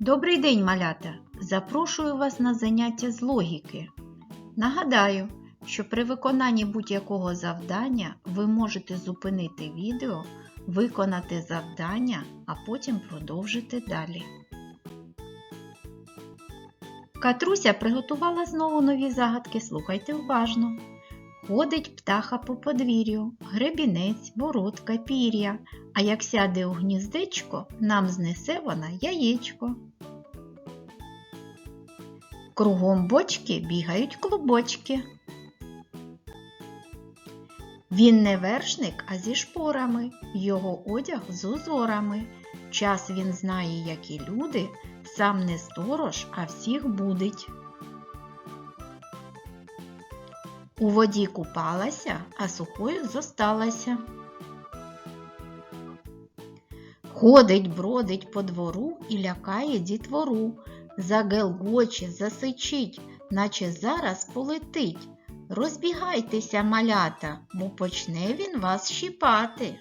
Добрий день, малята! Запрошую вас на заняття з логіки. Нагадаю, що при виконанні будь-якого завдання ви можете зупинити відео, виконати завдання, а потім продовжити далі. Катруся приготувала знову нові загадки, слухайте уважно. Ходить птаха по подвір'ю, гребінець, бородка, пір'я, а як сяде у гніздечко, нам знесе вона яєчко. Кругом бочки бігають клубочки. Він не вершник, а зі шпорами, його одяг з узорами. Час він знає, як і люди, сам не сторож, а всіх будить. У воді купалася, а сухою зосталася. Ходить, бродить по двору і лякає дітвору, загелгоче, засичить, наче зараз полетить. Розбігайтеся, малята, бо почне він вас щіпати.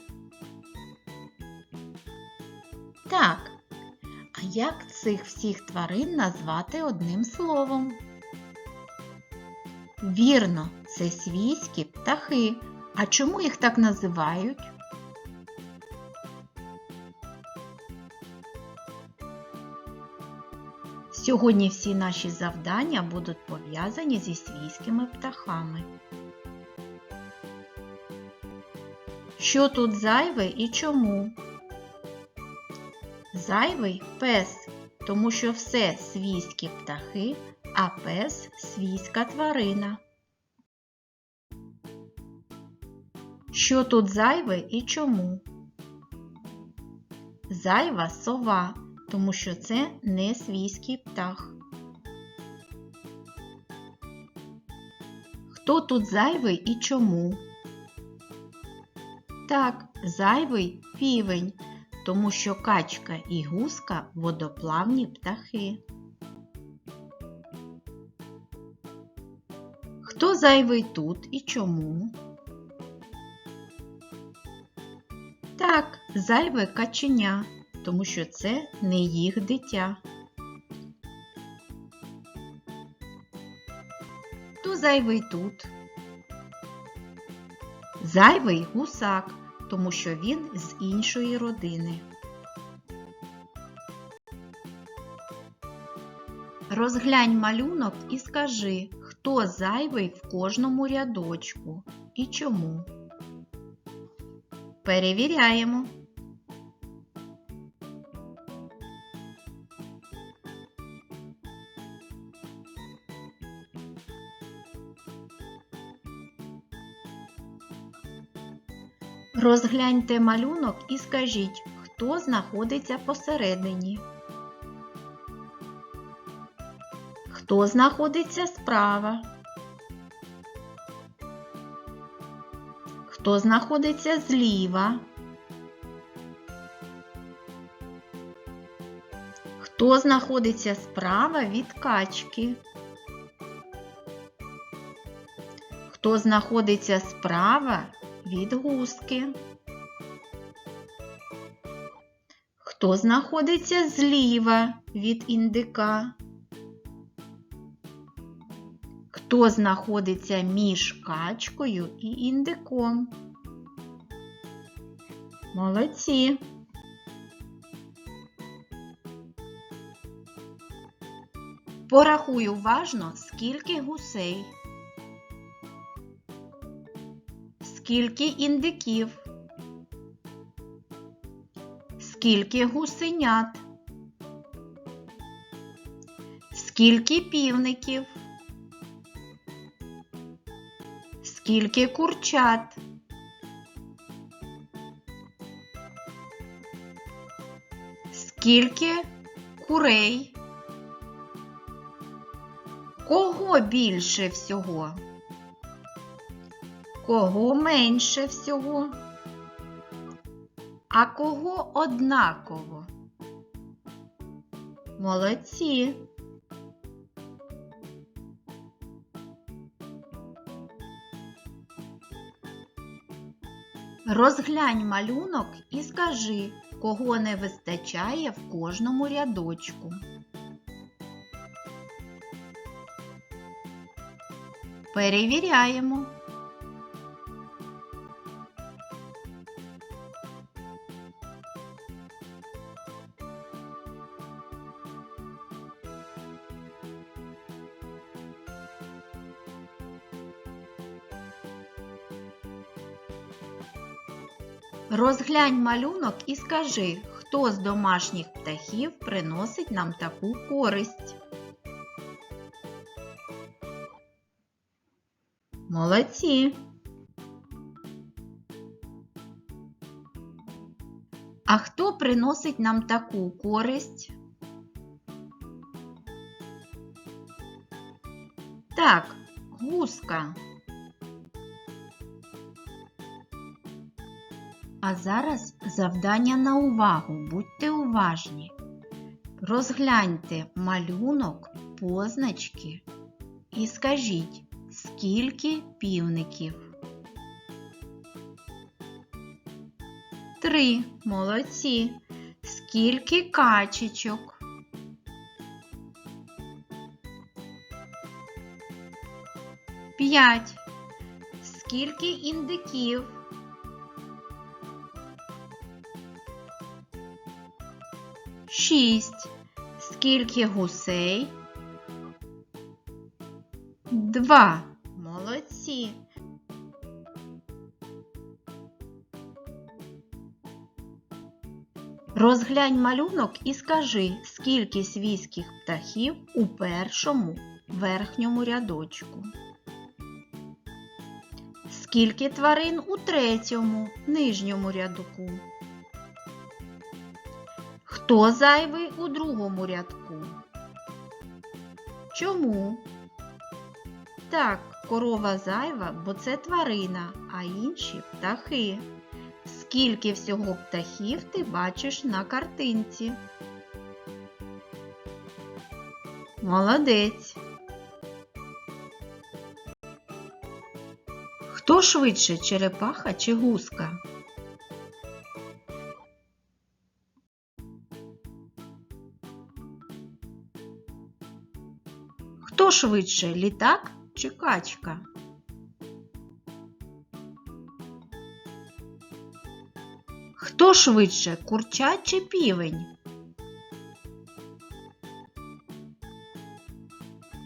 Так, а як цих всіх тварин назвати одним словом? Вірно, це свійські птахи. А чому їх так називають? Сьогодні всі наші завдання будуть пов'язані зі свійськими птахами. Що тут зайве і чому? Зайвий пес, тому що все свійські птахи, а пес свійська тварина. Що тут зайве і чому? Зайва сова, тому що це не свійський птах. Хто тут зайвий і чому? Так, зайвий півень, тому що качка і гуска водоплавні птахи. Хто зайвий тут і чому? Так, зайве каченя, тому що це не їх дитя. Хто зайвий тут? Зайвий гусак, тому що він з іншої родини. Розглянь малюнок і скажи, хто зайвий в кожному рядочку і чому. Перевіряємо. Розгляньте малюнок і скажіть, хто знаходиться посередині. Хто знаходиться справа? Хто знаходиться зліва? Хто знаходиться справа від качки? Хто знаходиться справа від гуски? Хто знаходиться зліва від індика? Хто знаходиться між качкою і індиком? Молодці! Порахуй уважно, скільки гусей, скільки індиків, скільки гусенят, скільки півників. Скільки курчат? Скільки курей? Кого більше всього? Кого менше всього? А кого однаково? Молодці! Розглянь малюнок і скажи, кого не вистачає в кожному рядочку. Перевіряємо. Розглянь малюнок і скажи, хто з домашніх птахів приносить нам таку користь. Молодці. А хто приносить нам таку користь? Так, гуска. А зараз завдання на увагу. Будьте уважні. Розгляньте малюнок, позначки і скажіть, скільки півників. Три. Молодці. Скільки качечок? П'ять. Скільки індиків? Шість. Скільки гусей? Два. Молодці. Розглянь малюнок і скажи, скільки свійських птахів у першому верхньому рядочку. Скільки тварин у третьому нижньому рядку. Хто зайвий у другому рядку? Чому? Так, корова зайва, бо це тварина, а інші птахи. Скільки всього птахів ти бачиш на картинці? Молодець. Хто швидше черепаха чи гуска? Хто швидше літак чи качка? Хто швидше курча чи півень?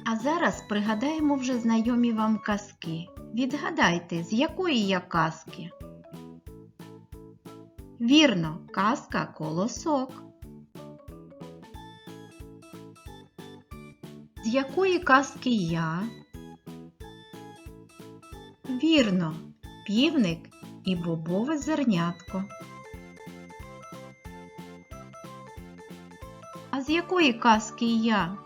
А зараз пригадаємо вже знайомі вам казки. Відгадайте, з якої я казки? Вірно, казка колосок. Якої казки я? Вірно, півник і бобове зернятко. А з якої казки я?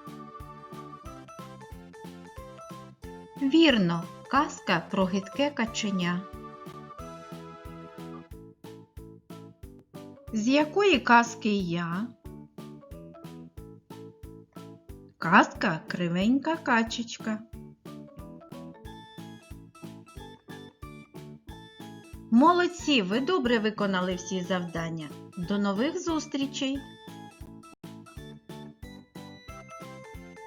Вірно, казка про гидке каченя. З якої казки я? Казка кривенька качечка. Молодці, ви добре виконали всі завдання. До нових зустрічей!